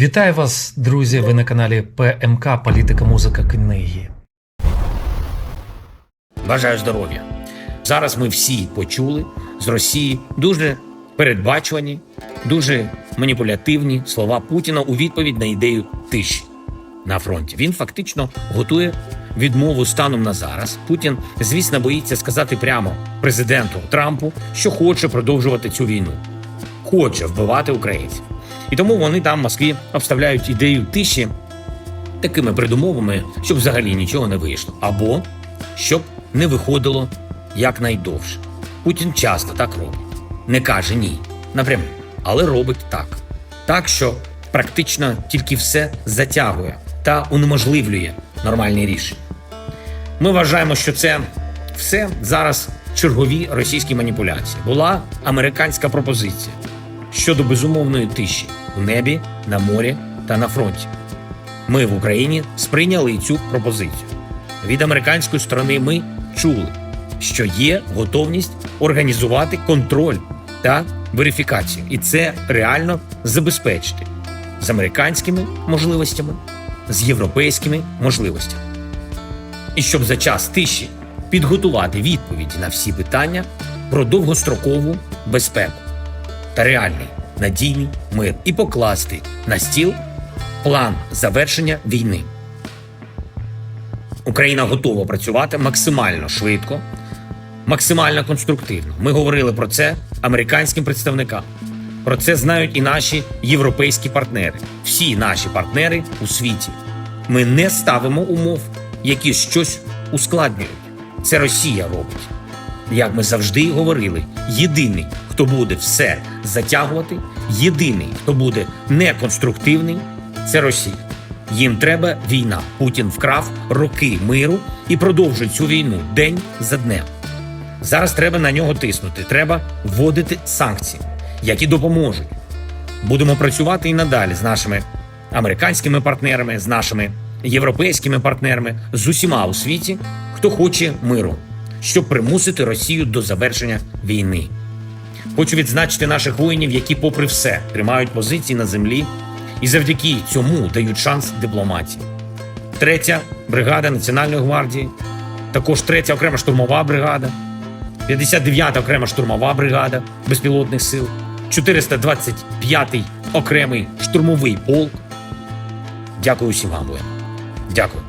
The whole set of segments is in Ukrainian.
Вітаю вас, друзі! Ви на каналі ПМК Політика, музика, книги. Бажаю здоров'я. Зараз ми всі почули з Росії дуже передбачувані, дуже маніпулятивні слова Путіна у відповідь на ідею тиші на фронті. Він фактично готує відмову станом на зараз. Путін, звісно, боїться сказати прямо президенту Трампу, що хоче продовжувати цю війну, хоче вбивати українців. І тому вони там в Москві обставляють ідею тиші такими придумовами, щоб взагалі нічого не вийшло, або щоб не виходило якнайдовше. Путін часто так робить. Не каже ні напряму, але робить так. Так, що практично тільки все затягує та унеможливлює нормальні рішення. Ми вважаємо, що це все зараз чергові російські маніпуляції. Була американська пропозиція щодо безумовної тиші у небі, на морі та на фронті. Ми в Україні сприйняли цю пропозицію. Від американської сторони ми чули, що є готовність організувати контроль та верифікацію, і це реально забезпечити з американськими можливостями, з європейськими можливостями. І щоб за час тиші підготувати відповіді на всі питання про довгострокову безпеку та реальний надійний мир і покласти на стіл план завершення війни. Україна готова працювати максимально швидко, максимально конструктивно. Ми говорили про це американським представникам. Про це знають і наші європейські партнери, всі наші партнери у світі. Ми не ставимо умов, які щось ускладнюють. Це Росія робить. Як ми завжди говорили, єдиний, хто буде все затягувати, єдиний, хто буде неконструктивний, це Росія. Їм треба війна. Путін вкрав роки миру і продовжує цю війну день за днем. Зараз треба на нього тиснути. Треба вводити санкції, які допоможуть. Будемо працювати і надалі з нашими американськими партнерами, з нашими європейськими партнерами, з усіма у світі, хто хоче миру, щоб примусити Росію до завершення війни. Хочу відзначити наших воїнів, які, попри все, тримають позиції на землі і завдяки цьому дають шанс дипломатії. Третя бригада Національної гвардії, також третя окрема штурмова бригада, 59-та окрема штурмова бригада безпілотних сил, 425-й окремий штурмовий полк. Дякую усім вам, воїнам. Дякую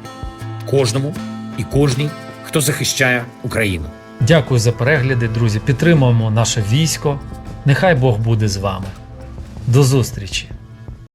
кожному і кожній, хто захищає Україну. Дякую за перегляди, друзі. Підтримуємо наше військо. Нехай Бог буде з вами. До зустрічі!